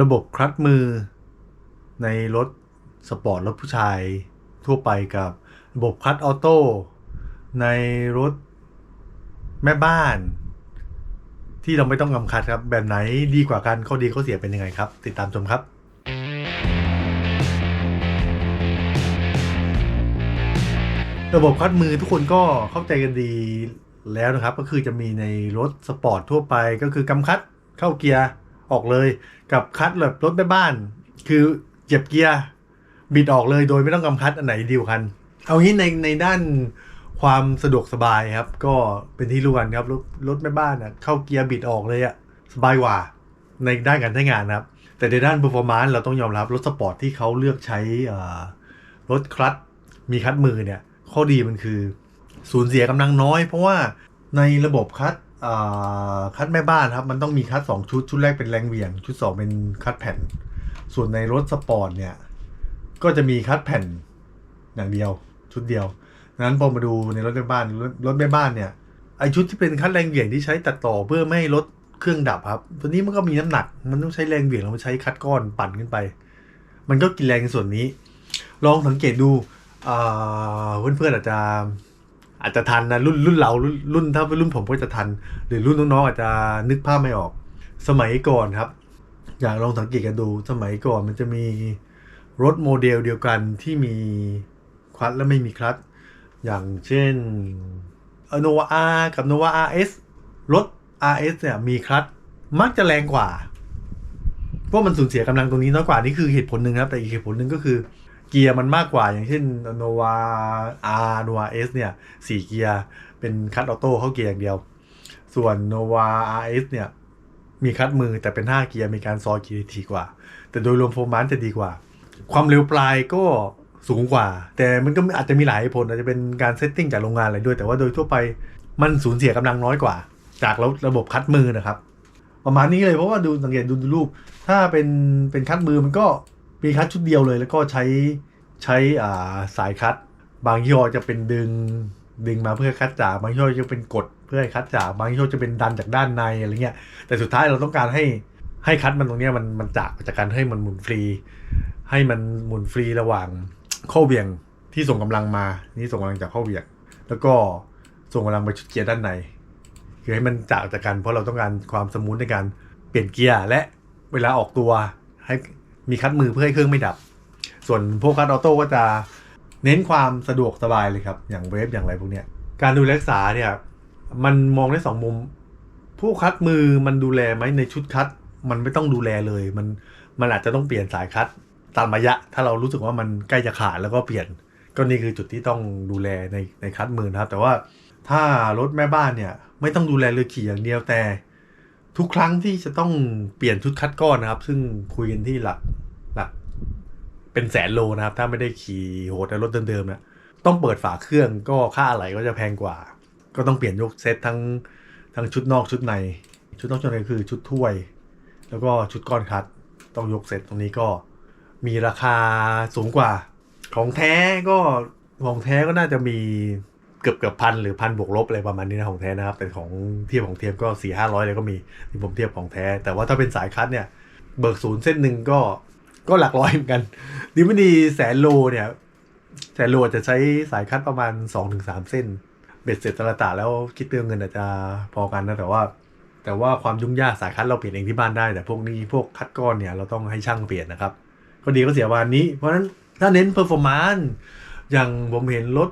ระบบคลัตช์มือ ในรถสปอร์ตรถผู้ชายทั่วไปกับระบบคลัตช์ออโต้ในรถแม่บ้าน ที่เราไม่ต้องกำคัดครับ แบบไหนดีกว่ากันข้อดีข้อเสียเป็นยังไงครับ ติดตามชมครับระบบคลัตช์มือทุกคนก็เข้าใจกันดีแล้วนะครับ ก็คือจะมีในรถสปอร์ตทั่วไปก็คือกำคัดเข้าเกียร์ ออกเลยกับคัดแบบรถแม่บ้าน คือเหยียบเกียร์บิดออกเลยโดยไม่ต้องกำคัดอันไหนดีกว่ากัน เอางี้ในในด้านความสะดวกสบายครับ ก็เป็นที่รู้กันครับรถรถแม่บ้านอะเข้าเกียร์บิดออกเลยอะสบายกว่าในด้านการใช้งานครับ แต่ในด้าน performance เราต้องยอมรับรถสปอร์ตที่เขาเลือกใช้รถคลัตมีคัดมือเนี่ย ข้อดีมันคือ สูญเสียกำลังน้อย เพราะว่าในระบบคัด คัดแม่บ้านครับ มันต้องมีคัดสองชุด ชุดแรกเป็นแรงเหวี่ยง ชุดสองเป็นคัดแผ่น ส่วนในรถสปอร์ตเนี่ย ก็จะมีคัดแผ่นอย่างเดียว ชุดเดียวดังนั้นพอมาดูในรถแม่บ้านรถแม่บ้านเนี่ยไอชุดที่เป็นคัดแรงเหวี่ยงที่ใช้ตัดต่อเพื่อไม่ให้รถเครื่องดับครับ ตัวนี้มันก็มีน้ำหนัก มันต้องใช้แรงเหวี่ยงแล้วมันใช้คัดก้อนปั่นขึ้นไป มันก็กินแรงในส่วนนี้ ลองสังเกตดูเพื่อนๆอาจจะ อาจจะทันนะรุ่นรุ่นเรารุ่นรุ่นถ้าเป็นรุ่นผมก็จะทัน หรือรุ่นน้องๆอาจจะนึกภาพไม่ออก สมัยก่อนครับ อยากลองสังเกตกันดูสมัยก่อนมันจะมีรถโมเดลเดียวกันที่มีคลัตช์และไม่มีคลัตช์อย่างเช่นโนวา R กับ Nova RS รถ RS เนี่ยมีคลัตช์มักจะแรงกว่าเพราะมันสูญเสียกำลังตรงนี้น้อยกว่านี่คือเหตุผลหนึ่งครับ แต่อีกเหตุผลหนึ่งก็คือ เกียร์มันมากกว่าอย่างเช่น Nova R Nova S เอสเนี่ยสี่เกียร์เป็นคัตออโต้เข้าเกียร์อย่างเดียว ส่วน Nova RS เอสเนี่ยมีคัดมือแต่เป็น 5 เกียร์มีการซอยเกียร์ทีกว่า แต่โดยรวมโฟร์มันจะดีกว่า ความเร็วปลายก็สูงกว่า แต่มันก็อาจจะมีหลายผลอาจจะเป็นการเซตติ้งจากโรงงานอะไรด้วย แต่ว่าโดยทั่วไปมันสูญเสียกำลังน้อยกว่า จากระบบคัดมือนะครับ ประมาณนี้เลยเพราะว่าดูสังเกตดูดูรูป ถ้าเป็นเป็นคัดมือมันก็ มีคัดชุดเดียวเลย แล้วก็ใช้ใช้อ่าสายคัด บางยี่ห้อจะเป็นดึงดึงมาเพื่อคัดจากบางยี่ห้อจะเป็นกดเพื่อให้คัดจากบางยี่ห้อจะเป็นดันจากด้านในอะไรเงี้ย แต่สุดท้ายเราต้องการให้ให้คัดมันตรงเนี้ยมันมันจากจากการให้มันหมุนฟรี ให้มันหมุนฟรีระหว่างข้อเหวี่ยงที่ส่งกำลังมา นี่ส่งกำลังจากข้อเหวี่ยง แล้วก็ส่งกำลังไปชุดเกียร์ด้านในคือให้มันจากจากกันเพราะเราต้องการความสมูทในการเปลี่ยนเกียร์และเวลาออกตัวให้ มีคัดมือเพื่อให้เครื่องไม่ดับ ส่วนพวกคัดออโต้ก็จะเน้นความสะดวกสบายเลยครับ อย่างเวฟอย่างไรพวกเนี้ย การดูแลรักษาเนี่ย มันมองได้สองมุม ผู้คัดมือมันดูแลไหมในชุดคัด มันไม่ต้องดูแลเลย มันมันอาจจะต้องเปลี่ยนสายคัดตามระยะ ถ้าเรารู้สึกว่ามันใกล้จะขาดแล้วก็เปลี่ยน ก็นี่คือจุดที่ต้องดูแลในในคัดมือนะครับ แต่ว่าถ้ารถแม่บ้านเนี่ย ไม่ต้องดูแลเลยขี่อย่างเดียวแต่ ทุกครั้งที่จะต้องเปลี่ยนชุดคัดก้อนนะครับ ซึ่งคุยกันที่หลักหลัก เป็นแสนโลนะครับ ถ้าไม่ได้ขี่โหดในรถเดิมๆนะต้องเปิดฝาเครื่องก็ค่าอะไหล่ก็จะแพงกว่า ก็ต้องเปลี่ยนยกเซตทั้งทั้งชุดนอกชุดใน ชุดนอกชุดในคือชุดถ้วย แล้วก็ชุดก้อนคัด ต้องยกเซตตรงนี้ก็มีราคาสูงกว่า ของแท้ก็ของแท้ก็น่าจะมี เกือบเกือบพันหรือพันบวกลบอะไรประมาณนี้นะของแท้นะครับ แต่ของเทียบของเทียมก็สี่ห้าร้อยเลยก็มีที่ผมเทียบของแท้ แต่ว่าถ้าเป็นสายคัดเนี่ย เบิกศูนย์เส้นหนึ่งก็ก็หลักร้อยเหมือนกันดีไม่ดีแสนโลเนี่ยแสนโลจะใช้สายคัดประมาณ2-3เส้น เบ็ดเสร็จตละตาแล้วคิดเรื่อเงินอาจจะพอกันนะแต่ว่า แต่ว่าความยุ่งยากสายคัดเราเปลี่ยนเองที่บ้านได้ แต่พวกนี้พวกคัดก้อนเนี่ยเราต้องให้ช่างเปลี่ยนนะครับ ก็ดีก็เสียวันนี้ เพราะฉะนั้นถ้าเน้นเพอร์ฟอร์มานซ์อย่างผมเห็นรถ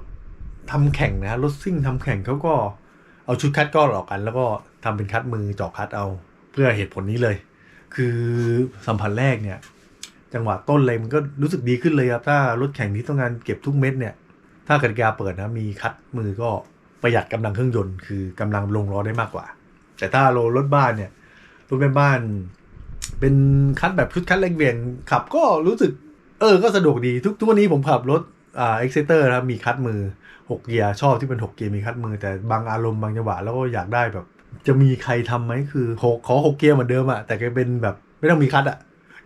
ทำแข่งนะรถซิ่งทำแข่งเขาก็เอาชุดคัดก้อนออกกัน แล้วก็ทำเป็นคัดมือจาะคัดเอา เพื่อเหตุผลนี้เลย คือสัมผัสแรกเนี่ย จังหวะต้นเลยมันก็รู้สึกดีขึ้นเลยครับ ถ้ารถแข่งที่ต้องการเก็บทุกเม็ดเนี่ย ถ้ากติกาเปิดนะมีคัดมือก็ประหยัดกำลังเครื่องยนต์คือกำลังลงล้อได้มากกว่า แต่ถ้าโลรถบ้านเนี่ยรถแม่บ้าน เป็นคัดแบบชุดคัดแรงเวียนขับก็รู้สึก เออก็สะดวกดีทุกทุกวันนี้ผมขับรถ อ่าเอ็กเซเตอร์นะครับมีคัดมือหกเกียร์ชอบที่เป็นหกเกียร์มีคัดมือแต่บางอารมณ์บางจังหวะแล้วก็อยากได้แบบ จะมีใครทำไหมคือหกขอหกเกียร์เหมือนเดิมอะแต่แกเป็นแบบไม่ต้องมีคัดอะ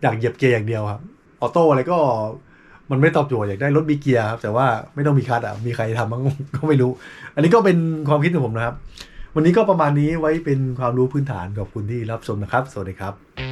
อยากเหยียบเกียร์อย่างเดียวครับออโต้อะไรก็มันไม่ตอบโจทย์อยากได้รถมีเกียร์ครับแต่ว่าไม่ต้องมีคัดอะมีใครทำมั้งก็ไม่รู้ อันนี้ก็เป็นความคิดของผมนะครับ วันนี้ก็ประมาณนี้ไว้เป็นความรู้พื้นฐานขอบคุณที่รับชมนะครับ สวัสดีครับ